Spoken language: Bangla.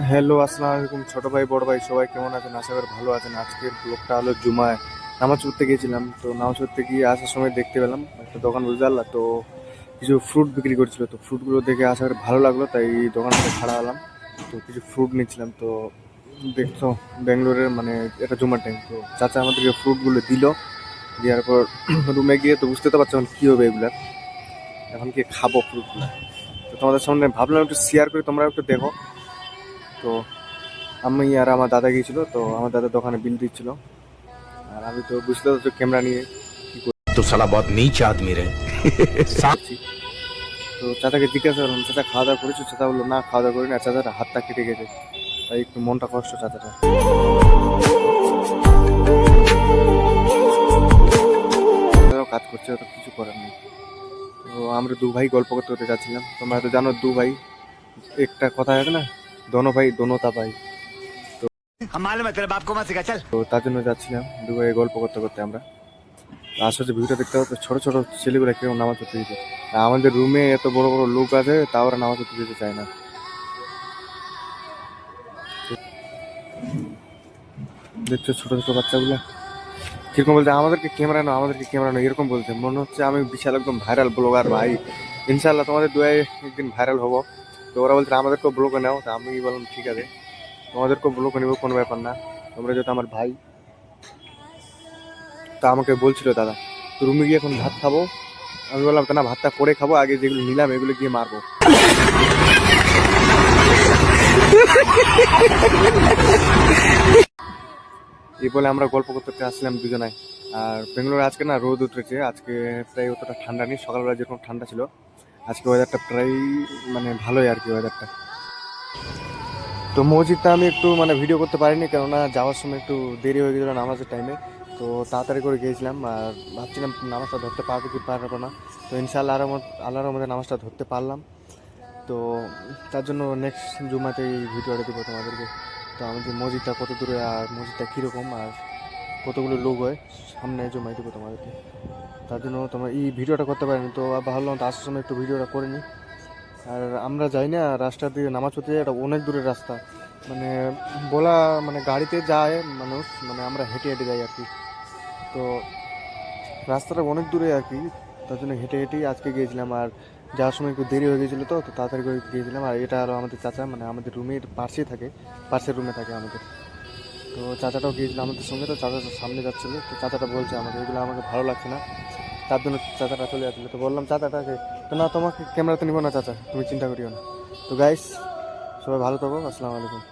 হ্যালো, আসসালামু আলাইকুম ছোট ভাই, বড় ভাই, সবাই কেমন আছেন? আশা করি ভালো আছেন। আজকের ব্লগটা হলো জুমায়। নামাজ পড়তে গিয়েছিলাম, তো নামাজ পড়তে গিয়ে আসার সময় দেখতে পেলাম একটা দোকান বুঝতে পারলা তো কিছু ফ্রুট বিক্রি করছিল। তো ফ্রুটগুলো দেখে আশা করি ভালো লাগল, তাই দোকানটা খাড়া হলাম। তো কিছু ফ্রুট নিচ্ছিলাম, তো দেখছ, ব্যাঙ্গালোরের মানে এটা জুমার টাইম তো চাচা আমাদেরকে ফ্রুটগুলো দিল। দেওয়ার পর রুমে গিয়ে তো বুঝতে তো পারছ এখন কী হবে এগুলার এখন কি খাব ফ্রুটগুলো তো তোমাদের সামনে ভাবলাম একটু শেয়ার করে তোমরা একটু দেখো। তো আমি আর আমার দাদা গিয়েছিল তো আমার দাদা দোকানে বিল দিচ্ছিল। আর আমি তো বুঝতে পারছি ক্যামেরা নিয়ে তো সালা বহুত নিচ আদমি রে। তো চাচাকে জিজ্ঞাসা করলাম চাচা খাওয়া দাওয়া করেছ? চাচা বলল না খাওয়া দাওয়া করি না। চাচাটা হাতটা কেটে গেছে। তাই একটু মনটা কষ্ট চাচাটা। কাজ করছে তো কিছু করার নেই। তো আমরা দু ভাই গল্প করতে করতে যাচ্ছিলাম। তোমরা তো জানো দু ভাই একটা কথা আছে না দোনো ভাই দোনো তা ভাই তো তো তার জন্য যাচ্ছিলাম দুবাই গল্প করতে করতে আমরা আশপাশে ভিউটা দেখতে পাচ্ছ ছোট ছোট ছেলেগুলো কেউ নামাজ পড়তে যেতে আমাদের রুমে এত বড় বড় লোক আছে তা ওরা নামাজ পড়তে দিতে চায় না দেখছ ছোট ছোট বাচ্চাগুলো কীরকম বলছে আমাদেরকে ক্যামেরা নাও আমাদেরকে ক্যামেরা নাও এরকম বলছে মনে হচ্ছে আমি বিশাল একদম ভাইরাল ব্লগার ভাই ইনশাল্লাহ তোমাদের দুয়ায় একদিন ভাইরাল হব তো ওরা বলছে, আমাদেরকেও ব্লগে নাও। তা আমি বললাম, ঠিক আছে। তোমাদেরকেও ব্লগে নেব, কোনো ব্যাপার না। তোমরা যেহেতু আমার ভাই, তা আমাকে বলছিল, দাদা রুমে গিয়ে এখন ভাত খাব? আমি বললাম তা না, ভাতটা করে খাব, আগে যেগুলো নিলাম, এগুলো গিয়ে মারবো। এই বলে আমরা গল্প করতে করতে আসলাম দুজনায়। আর বেঙ্গালোরে আজকে না রোদ উঠেছে, আজকে প্রায় অতটা ঠান্ডা নেই। সকালবেলা যেরকম ঠান্ডা ছিল আজকে ওয়েদারটা প্রায় মানে ভালোই আর কি ওয়েদারটা তো মসজিদটা আমি একটু মানে ভিডিও করতে পারিনি, কেননা যাওয়ার সময় একটু দেরি হয়ে গেছিল নামাজের টাইমে তো তাড়াতাড়ি করে গিয়েছিলাম, আর ভাবছিলাম নামাজটা ধরতে পারব কি পারব না। তো ইনশাআল্লাহ আল্লাহর মধ্যে নামাজটা ধরতে পারলাম। তো তার জন্য নেক্সট জুমাতে এই ভিডিওটা দেবো তোমাদেরকে। তো আমাদের মসজিদটা কত দূরে আর মসজিদটা কীরকম, আর কতগুলো লোক হয়, সামনে জমাই দেবো তোমাদেরকে। তার জন্য তোমরা এই ভিডিওটা করতে পারিনি, তো ভাবলাম তো আসার সময় একটু ভিডিওটা করে নিই। আর আমরা যাই না রাস্তা দিয়ে নামাজ পড়তে এটা অনেক দূরের রাস্তা। মানে বলা মানে গাড়িতে যায় মানুষ মানে আমরা হেঁটে হেঁটে যাই আর কি। তো রাস্তাটা অনেক দূরে আর কি, তার জন্য হেঁটে হেঁটেই আজকে গিয়েছিলাম। আর যাওয়ার সময় একটু দেরি হয়ে গেছিল তো তাড়াতাড়ি করে গিয়েছিলাম। আর এটা আরও আমাদের চাচা মানে আমাদের রুমের পাশেই থাকে, পাশের রুমে থাকে আমাদের। তো চাচাটাও গিয়েছিল আমাদের সঙ্গে, তো চাচাটা সামনে যাচ্ছিল, তো চাচাটা বলছে আমাকে, এগুলো আমাকে ভালো লাগছে না। তার জন্য চাচাটা চলে যাচ্ছিল। তো বললাম, চাচাটাকে, তো না, তোমাকে ক্যামেরাতে নিবো না, চাচা। তুমি চিন্তা করিও না। তো গাইস সবাই ভালো থাকো, আসসালামু আলাইকুম।